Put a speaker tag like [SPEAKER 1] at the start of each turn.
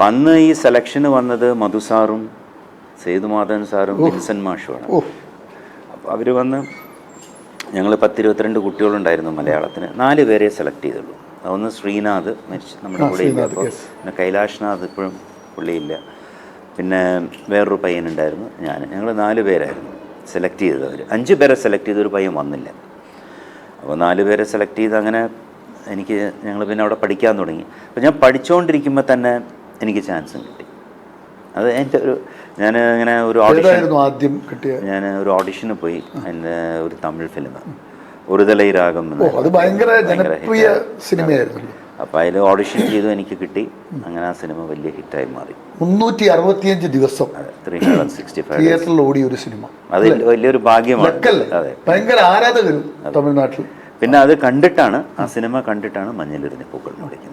[SPEAKER 1] അന്ന് ഈ സെലക്ഷന് വന്നത് മധു സാറും സേതുമാധവൻ സാറും വിൻസൻ മാഷുമാണ്
[SPEAKER 2] അപ്പൊ
[SPEAKER 1] അപ്പോൾ അവർ വന്ന് ഞങ്ങൾ പത്തിരുപത്തിരണ്ട് കുട്ടികളുണ്ടായിരുന്നു മലയാളത്തിന്. നാല് പേരെ സെലക്ട് ചെയ്തുള്ളൂ. ഒന്ന് ശ്രീനാഥ് മരിച്ചു നമ്മുടെ കൂടെ ഇല്ല അപ്പോൾ പിന്നെ കൈലാഷ്നാഥ് ഇപ്പോഴും പുള്ളിയില്ല പിന്നെ വേറൊരു പയ്യനുണ്ടായിരുന്നു ഞാൻ ഞങ്ങൾ നാല് പേരായിരുന്നു സെലക്ട് ചെയ്തത് അവർ അഞ്ച് പേരെ സെലക്ട് ചെയ്ത ഒരു പയ്യൻ വന്നില്ല. അപ്പോൾ നാല് പേരെ സെലക്ട് ചെയ്ത് അങ്ങനെ എനിക്ക് ഞങ്ങൾ പിന്നെ അവിടെ പഠിക്കാൻ തുടങ്ങി. അപ്പോൾ ഞാൻ പഠിച്ചുകൊണ്ടിരിക്കുമ്പോൾ തന്നെ എനിക്ക് ചാൻസും കിട്ടി. അത് എന്റെ ഒരു ഞാൻ ഇങ്ങനെ ഒരു ഓഡിഷൻ
[SPEAKER 2] ആദ്യം കിട്ടിയ?
[SPEAKER 1] ഞാൻ ഒരു ഓഡിഷന് പോയി എന്റെ ഒരു തമിഴ് ഫിലിം ഒരു തലൈ രാഗം
[SPEAKER 2] അത് ഭയങ്കര ജനപ്രിയ സിനിമയായിരുന്നു.
[SPEAKER 1] അപ്പോൾ അതിൽ ഓഡിഷൻ ചെയ്തു എനിക്ക് കിട്ടി. അങ്ങനെ ആ സിനിമ വലിയ ഹിറ്റായി മാറി.
[SPEAKER 2] മുന്നൂറ്റി അറുപത്തിയഞ്ച് ദിവസം തിയേറ്ററിൽ ഓടിയ ഒരു സിനിമ.
[SPEAKER 1] അത് വലിയൊരു ഭാഗ്യമാണ്.
[SPEAKER 2] ലക്കല്ലേ
[SPEAKER 1] അതെ.
[SPEAKER 2] ഭയങ്കര ആരാധകരും തമിഴ്നാട്ടിൽ.
[SPEAKER 1] പിന്നെ അത് കണ്ടിട്ടാണ് ആ സിനിമ കണ്ടിട്ടാണ് മഞ്ഞളിരുന്ന് പൂക്കൾ വിളിക്കുന്നത്